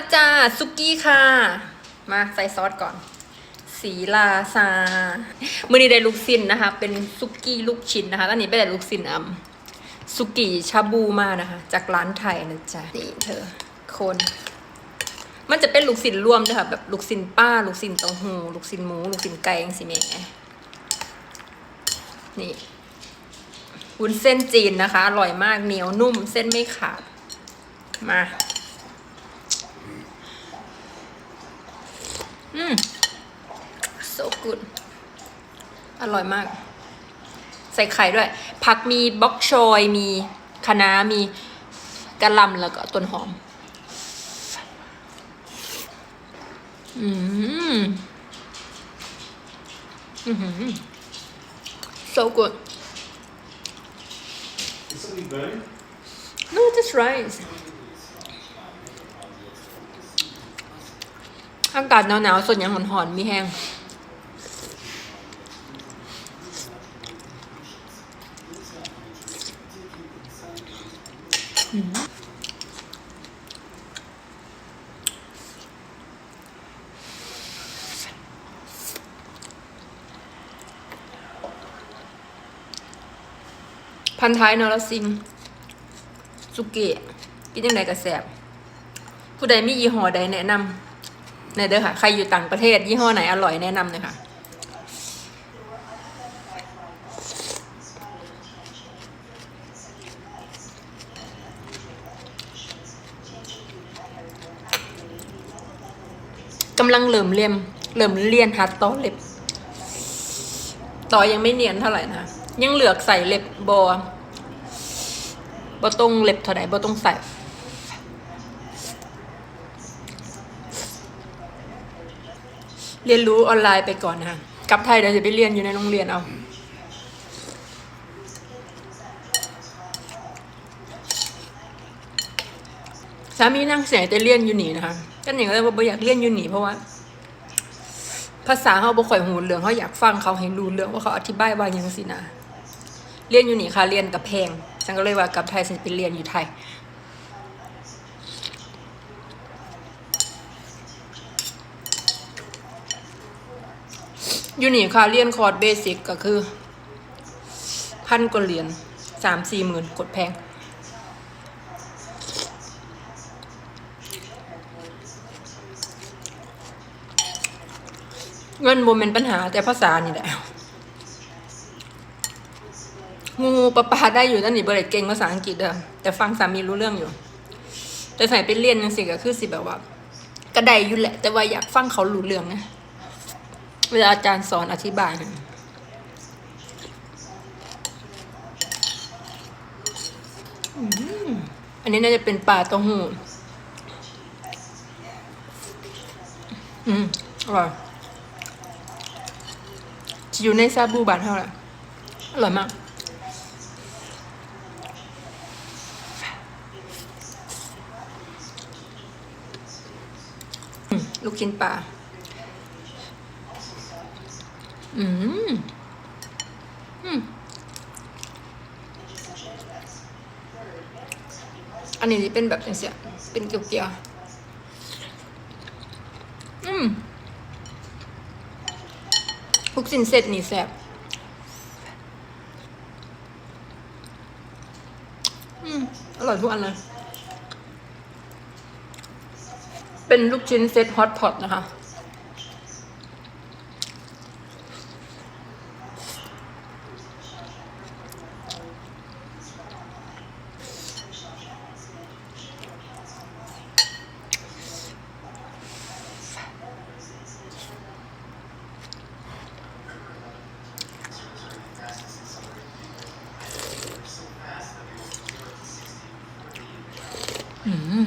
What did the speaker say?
แล้วจ้าซุกี้ค่ะ มาใส่ซอสก่อน สีลาซามื่อนี้ได้ลูกชิ้นนะคะ เป็นซุกี้ลูกชิ้นนะคะตอนนี้ไปได้ลูกชิ้นอ่ำซุกี้ชาบูมานะคะ จากร้านไทยนะจ๊ะนี่เธอ คน มันจะเป็นลูกชิ้นรวมเลยค่ะ แบบลูกชิ้นป้า ลูกชิ้นเต้าหู้ลูกชิ้นหมู ลูกชิ้นไก่ยังสิแม่นี่วุ้นเส้นจีนนะคะ อร่อยมากเหนียวนุ่ม เส้นไม่ขาดมา อืม so good อร่อยมาก ใส่ไข่ด้วย ผักมีบ็อกชอยมีคะน้ามีกระหลำแล้วก็ต้นหอม อืม อือหือ so good Is something burning? no just rice อากาศหนาวๆส่วนยังหอนๆมีแห้งพันท้ายนรสิงสุเกะกินยังไงกระแสบผู้ใดมียี่ห้อใดแนะนำ ในเด้อค่ะ ใครอยู่ต่างประเทศ ยี่ห้อไหนอร่อยแนะนำเลยค่ะ กำลังเหลิมเลียมเหลิมเลียนหัดต่อเล็บ ต่อยังไม่เนียนเท่าไหร่นะยังเหลือกใส่เล็บบอบอตรงเล็บเท่าไหร่บอตรงใส่ เรียนรู้ออนไลน์ไปก่อนนะกลับไทยเดี๋ยวจะไปเรียนอยู่ในโรงเรียนเอาสามีนั่งเสียแต่เรียนอยู่หนีนะคะก็อย่างก็เลยว่าอยากเรียนอยู่หนีเพราะว่า ภาษาเขาบ่ค่อยหูเรื่องเขาอยากฟังเขาให้รู้เรื่องว่าเขาอธิบายว่าหยังสินะเรียนอยู่นี่ค่ะเรียนกับแพงฉันก็เลยว่ากลับไทยฉันจะไปเรียนอยู่ไทย ยูนี่ค่ะเรียนคอร์สเบสิกก็คือ พันกว่าเหรียญสามสี่หมื่นกดแพง เงินบ่เป็นปัญหาแต่ภาษานี่แหละงูปลาปาได้อยู่นั่นนี่เบริเก่งภาษาอังกฤษเด้อแต่ฟังสามีรู้เรื่องอยู่ แต่ใส่ไปเรียนยังสิก็คือสิแบบว่า กระไดอยู่แหละ แต่ว่าอยากฟังเขารู้เรื่องนะ เวลาอาจารย์สอนอธิบายอันนี้น่าจะเป็นปลาเต้าหู้อืมอร่อยจะอยู่ในซาบูบานเท่าไหร่อร่อยมากอืมลูกชิ้นปลา อืม อืม อันนี้เป็นแบบเสียเป็นเกลียวๆอืมทุกสินเสร็จนี่แซ่บอืม อร่อยทุกอันเลย เป็นลูกชิ้นเซตฮอตพอตนะคะ อืม